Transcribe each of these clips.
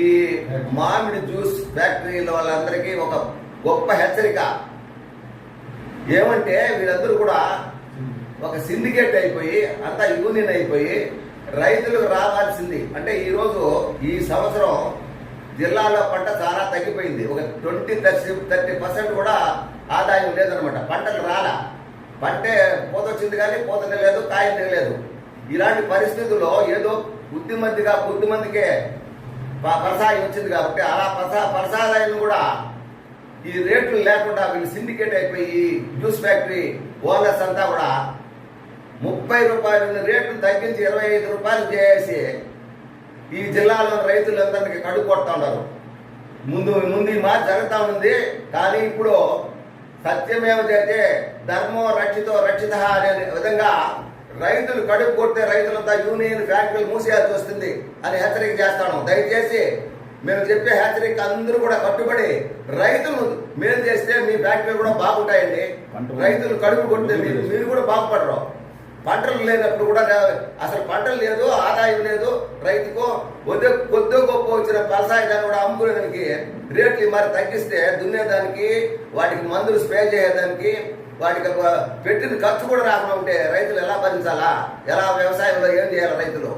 ఈ మామిడి జ్యూస్ ఫ్యాక్టరీల వాళ్ళందరికీ ఒక గొప్ప హెచ్చరిక. ఏమంటే వీళ్ళందరూ కూడా ఒక సిండికేట్ అయిపోయి అంతా యూనియన్ అయిపోయి రైతులకు రావాల్సింది. అంటే ఈరోజు ఈ సంవత్సరం జిల్లాలో పంట చాలా తగ్గిపోయింది. ఒక ట్వంటీ థర్టీ థర్టీ పర్సెంట్ కూడా ఆదాయం లేదనమాట పంటలు రాలా. పంటే పూత వచ్చింది కానీ పూత లేదు కాయ లేదు. ఇలాంటి పరిస్థితుల్లో ఏదో బుద్ధిమంతిగా బుద్ధిమందికే ప- వచ్చింది కాబట్టి అలా ప్రసా ప్రసాదాలను కూడా ఈ రేట్లు లేకుండా వీళ్ళు సిండికేట్ అయిపోయి జ్యూస్ ఫ్యాక్టరీ ఓనర్స్ అంతా కూడా ముప్పై రూపాయలు రేట్లు తగ్గించి ఇరవై ఐదు రూపాయలు చేసి ఈ జిల్లాలో రైతులందరికీ కడుపు కొడతా ఉన్నారు. ముందు ముందు మా జరుగుతూ ఉంది. కానీ ఇప్పుడు సత్యమేవ చేతే ధర్మో రక్షితో రక్షిత అనే విధంగా రైతులు కడుపు కొడితే రైతులంతా యూనియన్ ఫ్యాక్టరీలు మూసేయాల్సి వస్తుంది అని హెచ్చరిక చేస్తాను. దయచేసి మేము చెప్పే హెచ్చరిక అందరూ కూడా కట్టుబడి రైతులు మేలు చేస్తే మీ ఫ్యాక్టరీలు కూడా బాగుంటాయండి. రైతులు కడుపు కొడితే మీరు మీరు కూడా బాగుపడరు. పంటలు లేనప్పుడు కూడా అసలు పంటలు లేదు ఆదాయం లేదు రైతుకు కొద్ది కొద్ది గొప్ప వచ్చిన వ్యవసాయాన్ని కూడా అమ్ముకునేదానికి రేట్లు మరి తగ్గిస్తే దున్నేదానికి వాటికి మందులు స్ప్రే చేయడానికి వాటికి ఒక పెట్టిన ఖర్చు కూడా రాకుండా ఉంటే రైతులు ఎలా భరించాలా? ఎలా వ్యవసాయంలో ఏం చేయాలి రైతులు?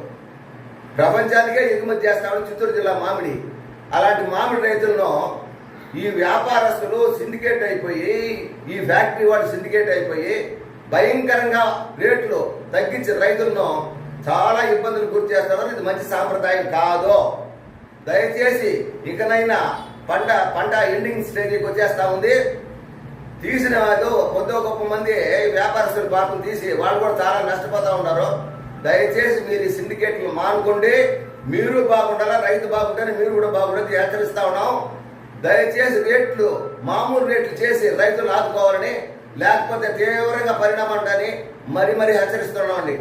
ప్రపంచానికే ఎగుమతి చేస్తామని చిత్తూరు జిల్లా మామిడి. అలాంటి మామిడి రైతులను ఈ వ్యాపారస్తులు సిండికేట్ అయిపోయి ఈ ఫ్యాక్టరీ వాళ్ళు సిండికేట్ అయిపోయి భయంకరంగా రేట్లు తగ్గించి రైతులను చాలా ఇబ్బందులు గురి చేస్తున్నారు. ఇది మంచి సాంప్రదాయం కాదు. దయచేసి ఇకనైనా పంట పంట ఎండింగ్ స్టేజ్కి వచ్చేస్తా ఉంది. తీసిన వాళ్ళు కొద్ది గొప్ప మంది వ్యాపారస్తులు పాపం తీసి వాళ్ళు కూడా చాలా నష్టపోతా ఉన్నారు. దయచేసి మీరు ఈ సిండికేట్లు మానుకోండి. మీరు బాగుండాలా రైతు బాగుంటారని మీరు కూడా బాగుండదు హెచ్చరిస్తా ఉన్నాం. దయచేసి రేట్లు మామూలు రేట్లు చేసి రైతులు ఆదుకోవాలని లేకపోతే తీవ్రంగా పరిణామం ఉందని మరి హెచ్చరిస్తున్నాం హెచ్చరిస్తున్నామండి.